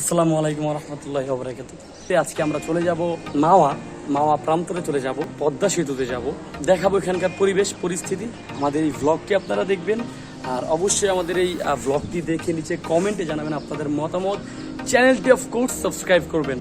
আসসালামু আলাইকুম রহমতুল্লাহ বরাকাত আজকে আমরা চলে যাব মাওয়া মাওয়া প্রান্তরে চলে যাব, পদ্মা সেতুতে যাব। দেখাবো এখানকার পরিবেশ, পরিস্থিতি। আমাদের এই ভ্লগটি আপনারা দেখবেন। আর অবশ্যই আমাদের এই ভ্লগটি দেখে নিচে কমেন্টে জানাবেন আপনাদের মতামত। চ্যানেলটি অফকোর্স সাবস্ক্রাইব করবেন।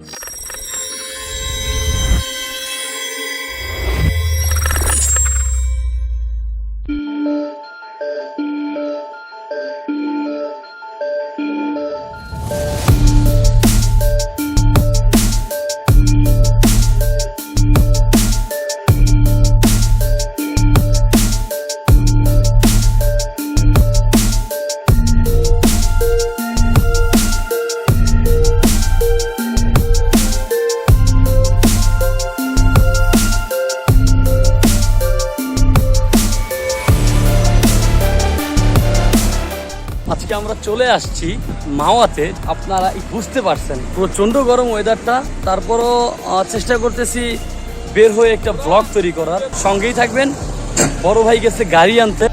আমরা চলে আসছি মাওয়াতে। আপনারা বুঝতে পারছেন। প্রচণ্ড গরম ওয়েদারটা তারপরও চেষ্টা করতেছি বের হয়ে একটা ব্লগ তৈরি করার। সঙ্গেই থাকবেন। বড় ভাই গেছে গাড়ি আনতে।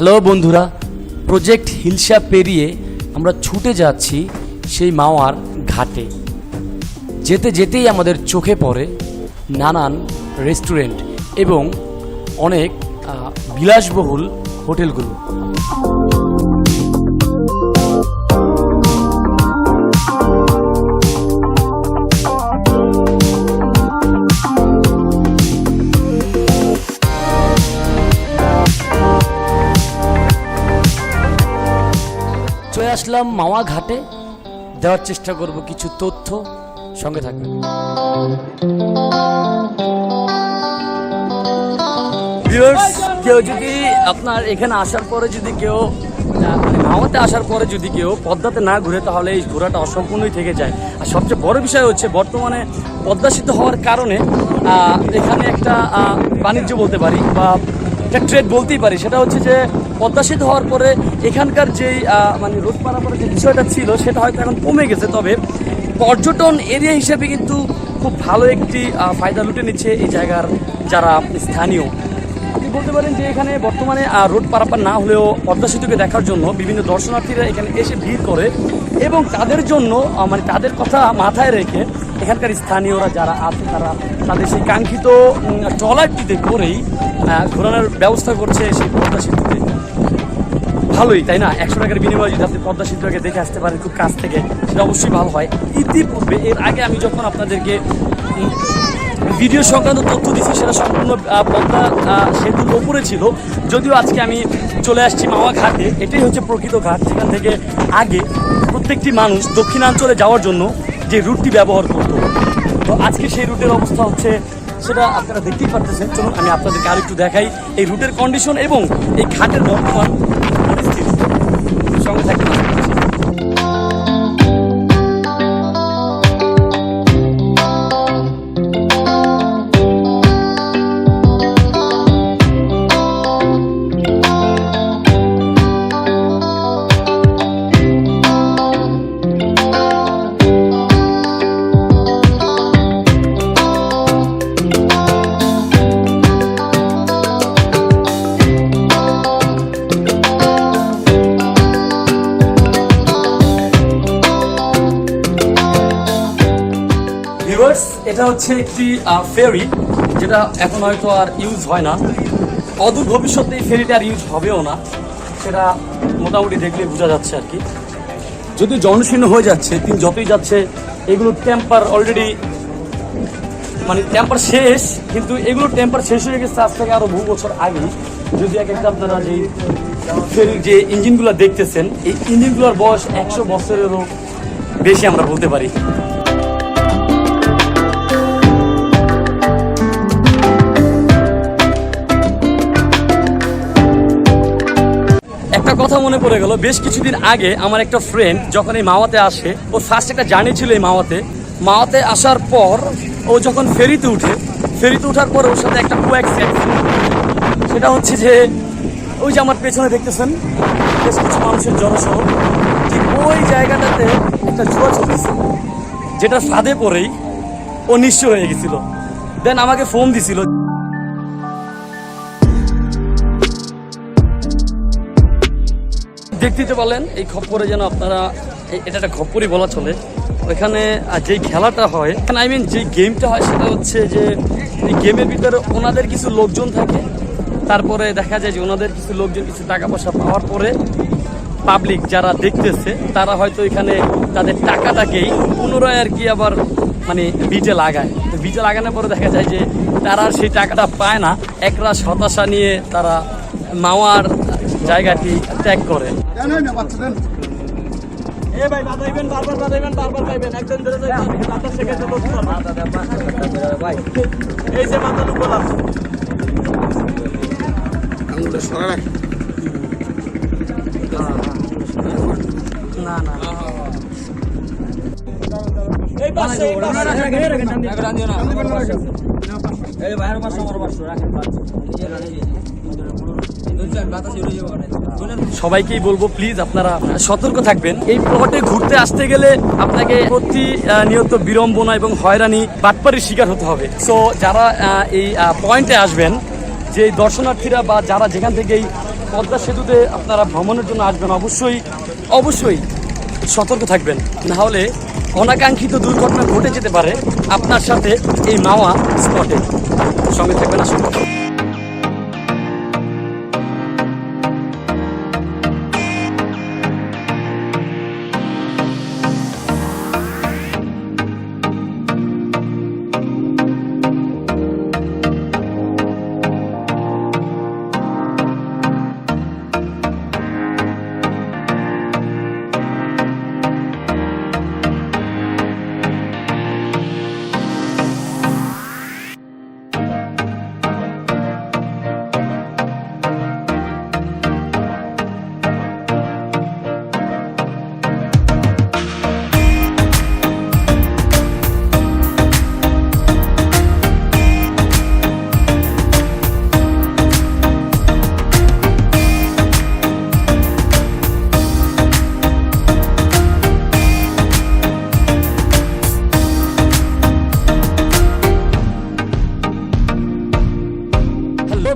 হ্যালো বন্ধুরা প্রজেক্ট হিলসা পেরিয়ে আমরা ছুটে যাচ্ছি সেই মাওয়ার ঘাটে। যেতে যেতেই আমাদের চোখে পড়ে নানান রেস্টুরেন্ট এবং অনেক বিলাসবহুল হোটেলগুলো। আসলাম মাওয়া ঘাটে। দেওয়ার চেষ্টা করব কিছু তথ্য। সঙ্গে থাকবে কেউ যদি আপনার এখানে আসার পরে যদি কেউ মানে মাওয়াতে আসার পরে যদি কেউ পদ্মাতে না ঘুরে, তাহলে এই ঘোরাটা অসম্পূর্ণই থেকে যায়। আর সবচেয়ে বড় বিষয় হচ্ছে, বর্তমানে পদ্মা হওয়ার কারণে এখানে একটা বাণিজ্য বলতে পারি, বা একটা ট্রেড বলতেই পারি। সেটা হচ্ছে যে পদ্মা সেতু হওয়ার পরে এখানকার যেই মানে রোড পারাপারের যে বিষয়টা ছিল, সেটা হয়তো এখন কমে গেছে। তবে পর্যটন এরিয়া হিসেবে কিন্তু খুব ভালো একটি ফায়দা লুটে নিচ্ছে এই জায়গার যারা স্থানীয়। আপনি বলতে পারেন যে এখানে বর্তমানে রোড পারাপার না হলেও পদ্মা সেতুকে দেখার জন্য বিভিন্ন দর্শনার্থীরা এখানে এসে ভিড় করে এবং তাদের জন্য মানে তাদের কথা মাথায় রেখে এখানকার স্থানীয়রা যারা আছে, তারা তাদের সেই কাঙ্ক্ষিত ট্রলারটিতে করেই ঘোরানোর ব্যবস্থা করছে সেই পদ্মা সেতুতে। ভালোই, তাই না? একশো টাকার বিনিময়ে যদি আপনি পদ্মা সেতুটাকে দেখে আসতে পারেন খুব কাছ থেকে, সেটা অবশ্যই ভালো হয়। ইতিপূর্বে, এর আগে আমি যখন আপনাদেরকে ভিডিও সংক্রান্ত তথ্য দিচ্ছি সেটা সম্পূর্ণ পদ্মা সেতুর ওপরে ছিল। যদিও আজকে আমি চলে আসছি মাওয়া ঘাটে এটাই হচ্ছে প্রকৃত ঘাট। যেখান থেকে আগে প্রত্যেকটি মানুষ দক্ষিণাঞ্চলে যাওয়ার জন্য যে রুটটি ব্যবহার করতো। তো আজকে সেই রুটের অবস্থা হচ্ছে, সেটা আপনারা দেখতেই পারতেছেন। চলুন, আমি আপনাদেরকে আরেকটু দেখাই। এই রুটের কন্ডিশন এবং এই ঘাটের বর্তমান ভিউয়ার্স এটা হচ্ছে একটি ফেরি যেটা এখন হয়তো আর ইউজ হয় না। অদূর ভবিষ্যতে এই ফেরিটা আর ইউজ হবেও না। সেটা মোটামুটি দেখলে বোঝা যাচ্ছে আর কি। যদি জনশীর্ণ হয়ে যাচ্ছে দিন যতই যাচ্ছে, এগুলো টেম্পার অলরেডি মানে টেম্পার শেষ, কিন্তু এগুলো টেম্পার শেষ হয়ে গেছে আজ থেকে আরও বহু বছর আগে যদি এক একটা আপনারা যে ফেরির যে ইঞ্জিনগুলো দেখতেছেন, এই ইঞ্জিনগুলোর বয়স একশো বছরেরও বেশি আমরা বলতে পারি। কথা মনে পড়ে গেল। বেশ কিছুদিন আগে আমার একটা ফ্রেন্ড যখন এই মাওয়াতে আসে ওর ফার্স্ট একটা জার্নি ছিল এই মাওয়াতে। মাওয়াতে আসার পর ও যখন ফেরিতে উঠে, ফেরিতে ওঠার পর ওর সাথে একটা কো সেটা হচ্ছে যে, ওই যে আমার পেছনে দেখতেছেন, বেশ কিছু মানুষের জনশহর ঠিক ওই জায়গাটাতে একটা জুয়া চলতেছে যেটা ফাঁদে পরেই ও নিঃস্ব হয়ে গেছিল। দেন আমাকে ফোন দিছিল দেখতে তো বলেন এই খপ্পরে যেন আপনারা এটা একটা খপ্পরই বলা চলে। ওইখানে যেই খেলাটা হয় আই মিন যেই গেমটা হয়, সেটা হচ্ছে যে, এই গেমের ভিতরে ওনাদের কিছু লোকজন থাকে। তারপরে দেখা যায় যে, ওনাদের কিছু লোকজন কিছু টাকা পয়সা পাওয়ার পরে পাবলিক যারা দেখতেছে, তারা হয়তো এখানে তাদের টাকাটাকেই পুনরায় আর কি আবার মানে বিজে লাগায়। তো বিজে লাগানোর পরে দেখা যায় যে, তারা সেই টাকাটা পায় না। একরাশ হতাশা নিয়ে তারা মাওয়ার জায়গাটি ত্যাগ করে। এ ভাই বাজাইবেন বারবার বাজাইবেন বারবার পাইবেন। একদম ধরে বাতাস শেখাইতে বলতে এই যে মাথালু গোলাপ না না এই পাশে এই পাশে। সবাইকেই বলব প্লিজ আপনারা সতর্ক থাকবেন। এই প্লটে ঘুরতে আসতে গেলে আপনাকে প্রতি আহ, নিয়ত বিড়ম্বনা এবং হয়রানি বাটপারির শিকার হতে হবে। সো যারা এই পয়েন্টে আসবেন যে দর্শনার্থীরা বা যারা যেখান থেকে এই পদ্মা সেতুতে আপনারা ভ্রমণের জন্য আসবেন অবশ্যই অবশ্যই সতর্ক থাকবেন। না হলে অনাকাঙ্ক্ষিত দুর্ঘটনা ঘটে যেতে পারে আপনার সাথে এই মাওয়া স্পটে। সঙ্গে থাকবেন আসুন।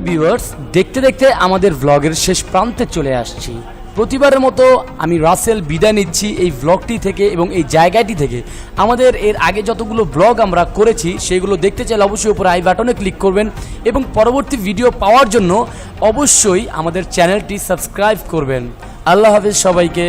ভিউয়ার্স দেখতে দেখতে আমাদের ভ্লগের শেষ প্রান্তে চলে আসছি। প্রতিবারের মতো আমি রাসেল বিদায় নিচ্ছি এই ব্লগটি থেকে এবং এই জায়গাটি থেকে। আমাদের এর আগে যতগুলো ব্লগ আমরা করেছি, সেগুলো দেখতে চাইলে অবশ্যই উপরে আই বাটনে ক্লিক করবেন এবং পরবর্তী ভিডিও পাওয়ার জন্য অবশ্যই আমাদের চ্যানেলটি সাবস্ক্রাইব করবেন। আল্লাহ হাফেজ সবাইকে।